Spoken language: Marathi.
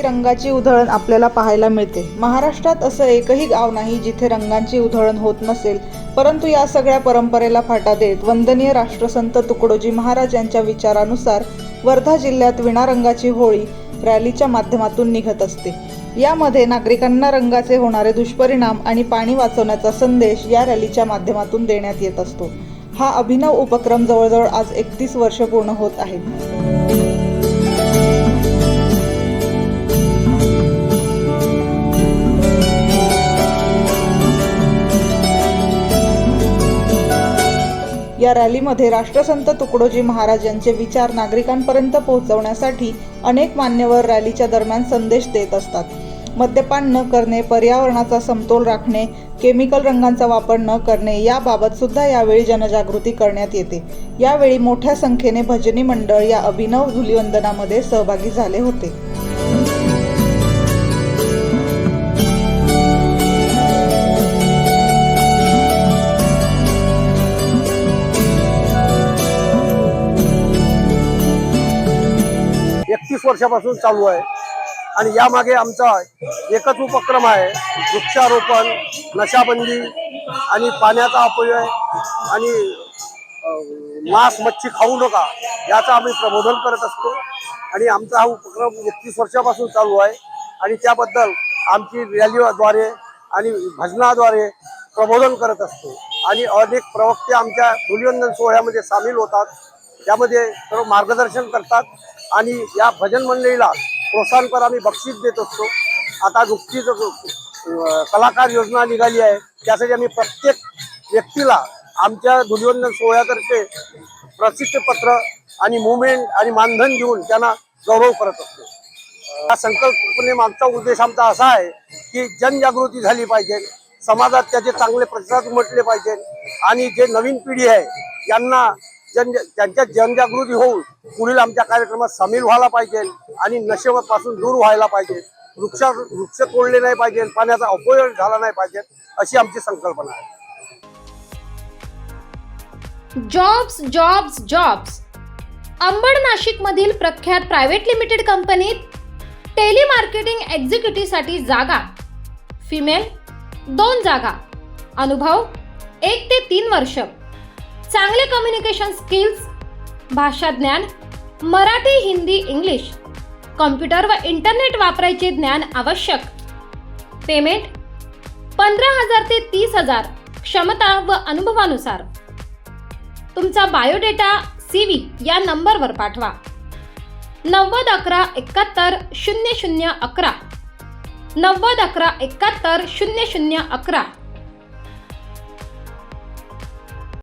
रंगाची उधळण आपल्याला पाहायला मिळते. महाराष्ट्रात असं एकही गाव नाही जिथे रंगांची उधळण होत नसेल. परंतु या सगळ्या परंपरेला फाटा देत वंदनीय राष्ट्रसंत तुकडोजी महाराज यांच्या विचारानुसार वर्धा जिल्ह्यात विणारंगाची होळी रॅलीच्या माध्यमातून निघत असते. यामध्ये नागरिकांना रंगाचे होणारे दुष्परिणाम आणि पाणी वाचवण्याचा संदेश या रॅलीच्या माध्यमातून देण्यात येत असतो. हा अभिनव उपक्रम जवळजवळ आज एकतीस वर्ष पूर्ण होत आहे. या रॅलीमध्ये राष्ट्रसंत तुकडोजी महाराज यांचे विचार नागरिकांपर्यंत पोहोचवण्यासाठी अनेक मान्यवर रॅलीच्या दरम्यान संदेश देत असतात. मद्यपान न करणे पर्यावरणाचा समतोल राखणे केमिकल रंगांचा वापर न करणे याबाबत सुद्धा यावेळी जनजागृती करण्यात येते. यावेळी मोठ्या संख्येने भजनी मंडळ या अभिनव धुलिवंदनामध्ये सहभागी झाले होते. वीस वर्षापासून चालू आहे. आणि यामागे आमचा एकच उपक्रम आहे वृक्षारोपण नशाबंदी आणि पाण्याचा अपव्यय आणि मांस मच्छी खाऊ नका याचं आम्ही प्रबोधन करत असतो. आणि आमचा हा उपक्रम एकतीस वर्षापासून चालू आहे. आणि त्याबद्दल आमची रॅलीद्वारे आणि भजनाद्वारे प्रबोधन करत असतो. आणि अनेक प्रवक्ते आमच्या धुलिवंदन सोहळ्यामध्ये सामील होतात. त्यामध्ये सर्व मार्गदर्शन करतात आणि या भजन मंडळीला प्रोत्साहनपर आम्ही बक्षीस देत असतो. आता नुकतीच कलाकार योजना निघाली आहे. त्यासाठी आम्ही प्रत्येक व्यक्तीला आमच्या धुलिवंदन सोहळ्यातर्फे प्रसिद्धपत्र आणि मुवमेंट आणि मानधन देऊन त्यांना गौरव करत असतो. या संकल्पनेमागचा उद्देश आमचा असा आहे की जनजागृती झाली पाहिजे. समाजात त्याचे चांगले प्रतिसाद उमटले पाहिजे. आणि जे नवीन पिढी आहे यांना जन त्यांच्यात जनजागृती होऊन पुढील आमच्या कार्यक्रमात सामील व्हायला पाहिजे आणि नशेपासून दूर व्हायला पाहिजे. वृक्ष वृक्ष तोडले नाही पाहिजे पाण्याचा अपव्यय झाला नाही पाहिजे अशी आमची संकल्पना आहे. Jobs jobs jobs Ambad Nashik मधील प्रख्यात प्रायव्हेट लिमिटेड कंपनीत टेलिमार्केटिंग एक्झिक्युटिव्हसाठी जागा. फिमेल दोन जागा. अनुभव एक ते तीन वर्ष. चांगले कम्युनिकेशन स्किल्स भाषा ज्ञान मराठी हिंदी इंग्लिश कॉम्प्युटर व इंटरनेट वापरायचे ज्ञान आवश्यक. पेमेंट पंधरा हजार ते तीस हजार क्षमता व अनुभवानुसार. तुमचा बायोडेटा सी व्ही या नंबरवर पाठवा. नव्वद अकरा एकाहत्तर शून्य शून्य अकरा. नव्वद अकरा एकाहत्तर शून्य शून्य अकरा.